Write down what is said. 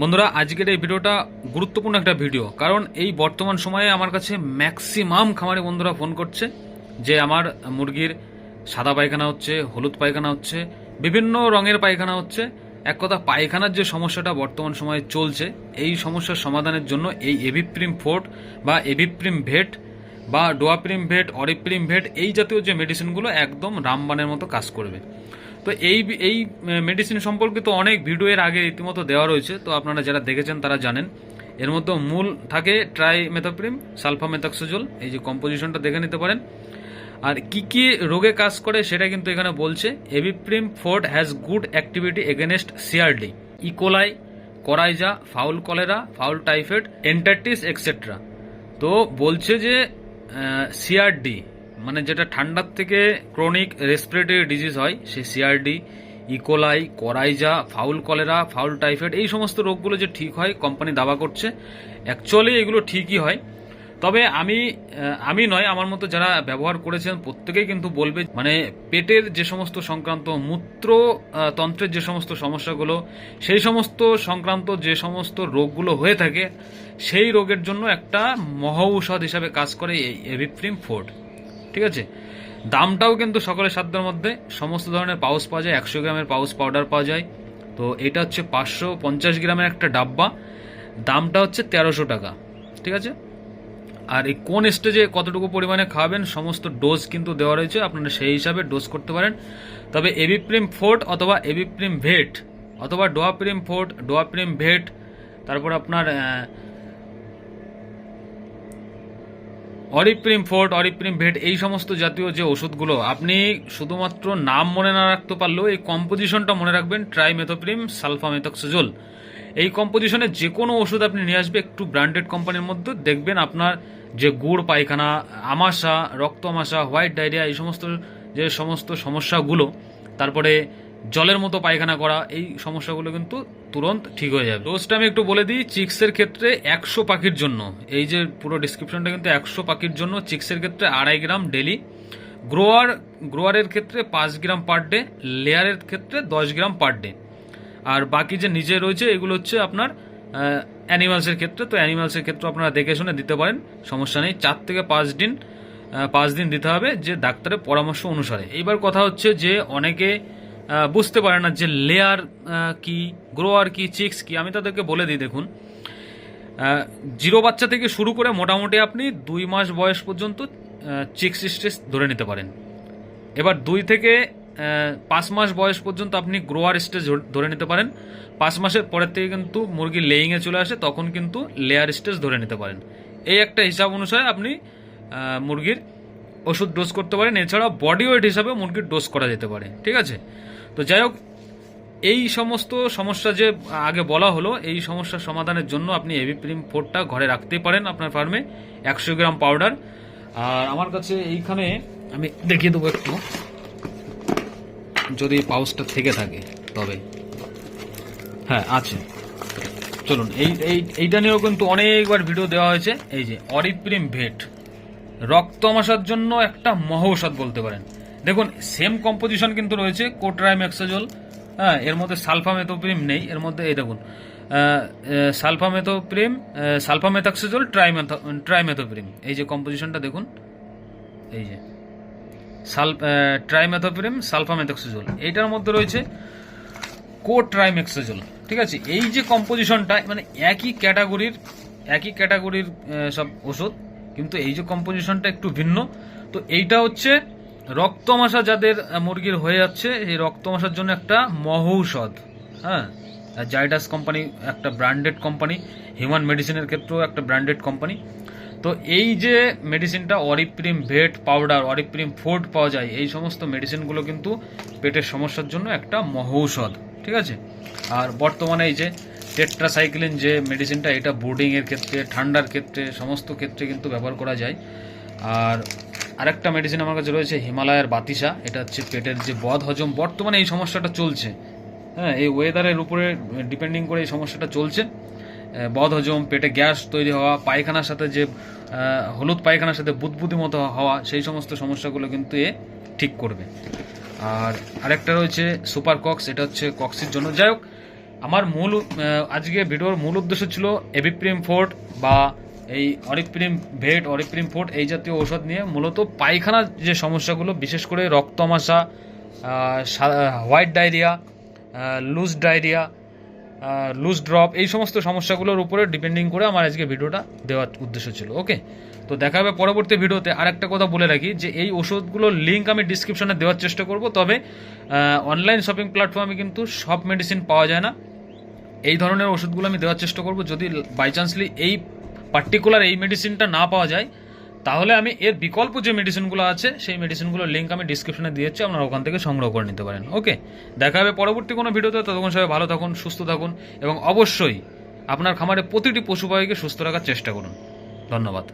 বন্ধুরা, আজকের এই ভিডিওটা গুরুত্বপূর্ণ একটা ভিডিও, কারণ এই বর্তমান সময়ে আমার কাছে ম্যাক্সিমাম খামারি বন্ধুরা ফোন করছে যে আমার মুরগির সাদা পায়খানা হচ্ছে, হলুদ পায়খানা হচ্ছে, বিভিন্ন রঙের পায়খানা হচ্ছে। এক কথা, পায়খানার যে সমস্যাটা বর্তমান সময়ে চলছে, এই সমস্যার সমাধানের জন্য এই এভিপ্রিম ফোর্ট বা এভিপ্রিম ভেট বা ডোয়াপ্রিম ভেট, অরিপ্রিম ভেট, এই জাতীয় যে মেডিসিনগুলো একদম রামবানের মতো কাজ করবে। তো এই এই মেডিসিন সম্পর্কিত অনেক ভিডিও এর আগে রীতিমতো দেওয়া রয়েছে, তো আপনারা যারা দেখেছেন তারা জানেন। এর মধ্যে মূল থাকে ট্রাই মেথাপ্রিম সালফা মেথাক্সোজল এই যে কম্পোজিশনটা দেখে নিতে পারেন। আর কি কি রোগে কাজ করে সেটা কিন্তু এখানে বলছে। এভিপ্রিম forte has good activity against CRD E coli coryza fowl cholera fowl typhoid enteritis etcetera তো বলছে যে সিআরডি মানে যেটা ঠান্ডার থেকে ক্রনিক রেসপিরেটরি ডিজিজ হয় সেই CRD E coli coryza fowl cholera fowl typhoid এই সমস্ত রোগগুলো যে ঠিক হয় কোম্পানি দাবা করছে। অ্যাকচুয়ালি এগুলো ঠিকই হয়। তবে আমি আমি নয়, আমার মতো যারা ব্যবহার করেছেন, প্রত্যেকেই কিন্তু বলবে মানে পেটের যে সমস্ত সংক্রান্ত, মূত্র তন্ত্রের যে সমস্ত সমস্যাগুলো, সেই সমস্ত সংক্রান্ত যে সমস্ত রোগগুলো হয়ে থাকে, সেই রোগের জন্য একটা মহৌষধ হিসাবে কাজ করে এই এভিপ্রিম ফোর্ড ঠিক আছে? দামটাও কিন্তু সকলের সাধ্যের মধ্যে। সমস্ত ধরনের পাউচ পাওয়া যায়, একশো গ্রামের পাউচ পাউডার পাওয়া যায়। তো এটা হচ্ছে পাঁচশো পঞ্চাশ গ্রামের একটা ডাব্বা। দামটা হচ্ছে তেরোশো টাকা, ঠিক আছে? আর এই কোন স্টেজে কতটুকু পরিমাণে খাওয়াবেন সমস্ত ডোজ কিন্তু দেওয়া রয়েছে। আপনারা সেই হিসাবে ডোজ করতে পারেন। তবে এবিপ্রিম ফোর্ট অথবা এবিপ্রিম ভেট অথবা ডোয়াপ্রিম ফোর্ট ডোয়াপ্রিম ভেট তারপর আপনার অরিপ্রিম ফোর্ট, অরিপ্রিম ভেট, এই সমস্ত জাতীয় যে ওষুধগুলো, আপনি শুধুমাত্র নাম মনে না রাখতে পারলেও এই কম্পোজিশনটা মনে রাখবেন, ট্রাইমেথোপ্রিম, সালফামেথক্সোজল। এই কম্পোজিশনে যে কোনো ওষুধ আপনি নিয়ে আসবে, একটু ব্র্যান্ডেড কোম্পানির মধ্যে, দেখবেন আপনার যে গুড়, পায়খানা, আমাশা রক্ত আমাশা হোয়াইট ডায়রিয়া, এই সমস্ত যে সমস্ত সমস্যাগুলো, তারপরে জলের মতো পায়খানা করা, এই সমস্যাগুলো কিন্তু তুরন্ত ঠিক হয়ে যাবে ডোজটা আমি একটু বলে দিই, চিক্সের ক্ষেত্রে একশো পাখির জন্য, এই যে পুরো ডিসক্রিপশনটা কিন্তু একশো পাখির জন্য, চিক্সের ক্ষেত্রে আড়াই গ্রাম ডেলি গ্রোয়ার গ্রোয়ারের ক্ষেত্রে পাঁচ গ্রাম পার ডে লেয়ারের ক্ষেত্রে দশ গ্রাম পার ডে আর বাকি যে নিজে রয়েছে, এগুলো হচ্ছে আপনার অ্যানিমালসের ক্ষেত্রে। তো অ্যানিমালসের ক্ষেত্রে আপনারা দেখে শুনে দিতে পারেন, সমস্যা নেই। চার থেকে পাঁচ দিন পাঁচ দিন দিতে হবে যে ডাক্তারের পরামর্শ অনুসারে। এইবার কথা হচ্ছে যে অনেকে বুঝতে পারে না যে লেয়ার কি গ্রোয়ার কি চিক্স কি, আমি তাদেরকে বলে দিই, দেখুন। জিরো বাচ্চা থেকে শুরু করে মোটামুটি আপনি দুই মাস বয়স পর্যন্ত চিক্স স্টেজ ধরে নিতে পারেন। এবার দুই থেকে পাঁচ মাস বয়স পর্যন্ত আপনি গ্রোয়ার স্টেজ ধরে নিতে পারেন। পাঁচ মাসের পরের থেকে কিন্তু মুরগি লেইংয়ে চলে আসে, তখন কিন্তু লেয়ার স্টেজ ধরে নিতে পারেন। এই একটা হিসাব অনুসারে আপনি মুরগির ওষুধ ডোজ করতে পারেন। এছাড়া বডি ওয়েট হিসাবে মুরগির ডোজ করা যেতে পারে। ঠিক আছে? তো যাই হোক, এই সমস্ত সমস্যা যে আগে বলা হলো, এই সমস্যার সমাধানের জন্য আপনি এভিপ্রিম ফোরটা ঘরে রাখতেই পারেন আপনার ফার্মে একশো গ্রাম পাউডার আর আমার কাছে এইখানে আমি দেখিয়ে দেবো একটু, যদি পাউচটা থেকে থাকে, তবে। হ্যাঁ আছে। চলুন, এই এই, এইটা নিয়েও কিন্তু অনেকবার ভিডিও দেওয়া হয়েছে। এই যে অরিপ্রিম ভেট রক্ত আমাশার জন্য একটা মহৌষধ বলতে পারেন। দেখুন সেম কম্পোজিশন কিন্তু রয়েছে কোট্রাইমেক্সাজল হ্যাঁ এর মধ্যে সালফামেথোপ্রিম নেই, এর মধ্যে এই দেখুন সালফামেথোপ্রিম সালফামেথাক্সাজল ট্রাইমেথো ট্রাইমেথোপ্রিম এই যে কম্পোজিশনটা দেখুন, এই যে সাল ট্রাইমেথোপ্রিম সালফামেথক্সিজল এইটার মধ্যে রয়েছে কোট্রাইমেক্সাজল ঠিক আছে, এই যে কম্পোজিশনটা মানে একই ক্যাটাগরির একই ক্যাটাগরির সব ওষুধ, কিন্তু এই যে কম্পোজিশনটা একটু ভিন্ন, তো এইটা হচ্ছে রক্তমাশা যাদের মুরগির হয়ে যাচ্ছে, এই রক্তমাশার জন্য একটা মহৌষধ হ্যাঁ? জাইডাস কোম্পানি, একটা ব্র্যান্ডেড কোম্পানি, হিউম্যান মেডিসিনের ক্ষেত্রেও একটা ব্র্যান্ডেড কোম্পানি। তো এই যে মেডিসিনটা, অরিপ্রিম ভেট পাউডার, অরিপ্রিম ফোর্ড পাওয়া যায়, এই সমস্ত মেডিসিনগুলো কিন্তু পেটের সমস্যার জন্য একটা মহৌষধ, ঠিক আছে? আর বর্তমানে এই যে টেট্রাসাইক্লিন যে মেডিসিনটা, এটা বোর্ডিংয়ের ক্ষেত্রে, ঠান্ডার ক্ষেত্রে, সমস্ত ক্ষেত্রে কিন্তু ব্যবহার করা যায়। আর আরেকটা মেডিসিন আমার কাছে রয়েছে, হিমালয়ের বাতিসা। এটা হচ্ছে পেটের যে বদ হজম। বর্তমানে এই সমস্যাটা চলছে। হ্যাঁ এই ওয়েদারের উপরে ডিপেন্ডিং করে এই সমস্যাটা চলছে। বদ হজম, পেটে গ্যাস তৈরি হওয়া, পায়খানার সাথে যে হলুদ পায়খানার সাথে বুদবুদি মতো হওয়া, সেই সমস্ত সমস্যাগুলো কিন্তু এ ঠিক করবে। আর আরেকটা রয়েছে সুপার কক্স এটা হচ্ছে কক্সের জন্য। যাই হোক, আমার মূল আজকে ভিডিওর মূল উদ্দেশ্য ছিল এবিপ্রিম ফোর্ট বা এই অরিপ্রিম ভেট, অরিপ্রিম ফোর্ট এই জাতীয় ঔষধ নিয়ে মূলত পায়খানার যে সমস্যাগুলো, বিশেষ করে রক্তমাশা white diarrhoea loose diarrhoea loose drop এই সমস্ত সমস্যাগুলোর উপরে ডিপেন্ডিং করে আমার আজকে ভিডিওটা দেওয়ার উদ্দেশ্য ছিল ওকে তো দেখা হবে পরবর্তী ভিডিওতে। আরেকটা কথা বলে রাখি যে এই ওষুধগুলোর লিঙ্ক আমি ডিসক্রিপশনে দেওয়ার চেষ্টা করব, তবে অনলাইন শপিং প্ল্যাটফর্মে কিন্তু সব মেডিসিন পাওয়া যায় না। এই ধরনের ওষুধগুলো আমি দেওয়ার চেষ্টা করব, যদি বাই চান্সলি এই পার্টিকুলার এই মেডিসিনটা না পাওয়া যায়, তাহলে আমি এর বিকল্প যে মেডিসিনগুলো আছে, সেই মেডিসিনগুলোর লিঙ্ক আমি ডিসক্রিপশনে দিয়েছি, আপনারা ওখান থেকে সংগ্রহ করে নিতে পারেন। ওকে দেখা হবে পরবর্তী কোনো ভিডিওতে, ততক্ষণ সবাই ভালো থাকুন, সুস্থ থাকুন, এবং অবশ্যই আপনার খামারে প্রতিটি পশু পাখিকে সুস্থ রাখার চেষ্টা করুন। ধন্যবাদ।